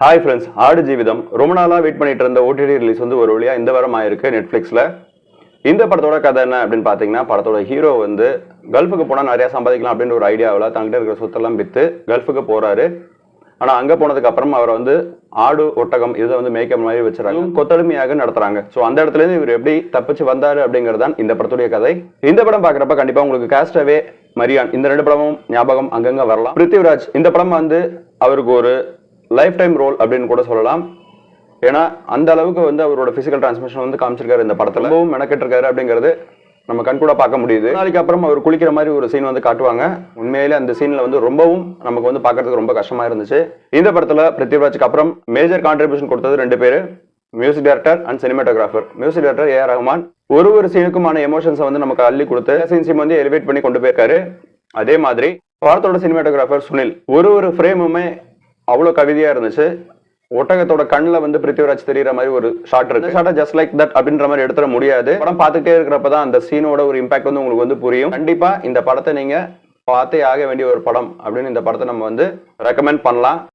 Hi friends ஆடு ஜீவிதம். ரொம்ப நாளாக வெயிட் பண்ணிட்டு இருந்த ஓடிடி ரிலீஸ் வந்து ஒரு வழியா இந்த வாரம் ஆயிருக்கு நெட்ஃப்ளிக்ஸில் இந்த படத்தோட கதை என்ன அப்படின்னு பார்த்தீங்கன்னா படத்தோட ஹீரோ வந்து கல்ஃபுக்கு போனால் நிறையா சம்பாதிக்கலாம் அப்படின்ற ஒரு ஐடியாவில் தங்கிட்ட இருக்கிற சொத்தெல்லாம் விற்று கல்ஃபுக்கு போறாரு. ஆனால் அங்கே போனதுக்கு அப்புறம் அவரை வந்து ஆடு ஒட்டகம் இதை வந்து மேய்க்க மாதிரி வச்சுறாங்க. கொத்தடிமையாக நடத்துறாங்க. ஸோ அந்த இடத்துல இருந்து இவர் எப்படி தப்பிச்சு வந்தாரு அப்படிங்கிறது தான் இந்த படத்துடைய கதை. இந்த படம் பார்க்குறப்ப கண்டிப்பாக உங்களுக்கு காஸ்டவே மரியான் இந்த ரெண்டு படமும் ஞாபகம் அங்கங்க வரலாம். பிருத்திவிராஜ் இந்த படம் வந்து அவருக்கு ஒரு லைஃப் டைம் ரோல் அப்படின்னு கூட சொல்லலாம். ஏன்னா அந்த அளவுக்கு வந்து அவரோட பிசிக்கல் டிரான்ஸ்மிஷன் வந்து காமிச்சிருக்காரு இந்த படத்துல. ரொம்பவும் மெனக்கெட்டு இருக்காரு அப்படிங்கிறது நம்ம கண் கூட பார்க்க முடியுது. நாளைக்கு அப்புறம் அவர் குளிக்கிற மாதிரி ஒரு சீன் வந்து காட்டுவாங்க. உண்மையிலே அந்த சீன்ல வந்து ரொம்பவும் நமக்கு வந்து பார்க்கறதுக்கு ரொம்ப கஷ்டமா இருந்துச்சு. இந்த படத்துல பிருத்திவிராஜுக்கு அப்புறம் மேஜர் கான்ட்ரிபியூஷன் கொடுத்தது ரெண்டு பேர். Music director and cinematographer music director A R Rahman ஒரு ஒரு சீனுக்குமான எமோஷன்ஸை வந்து நமக்கு அள்ளி கொடுத்து சீன்ஸையும் வந்து எலிவேட் பண்ணி கொண்டு போயிருக்காரு. அதே மாதிரி படத்தோட சினிமாட்டோகிராஃபர் சுனில். ஒரு ஒரு ஃப்ரேமுமே அவ்வளோ கவிதையா இருந்துச்சு. ஒட்டகத்தோட கண்ணில் வந்து பிருத்திவிராஜ் தெரியற மாதிரி ஒரு ஷாட் இருக்கு. ஷாட்டை ஜஸ்ட் லைக் தட் அப்படின்ற மாதிரி எடுத்துட முடியாது. படம் பார்த்துட்டே இருக்கிறப்ப தான் அந்த சீனோட ஒரு இம்பாக்ட் வந்து உங்களுக்கு வந்து புரியும். கண்டிப்பாக இந்த படத்தை நீங்கள் பார்த்தே ஆக வேண்டிய ஒரு படம் அப்படின்னு இந்த படத்தை நம்ம வந்து ரெக்கமெண்ட் பண்ணலாம்.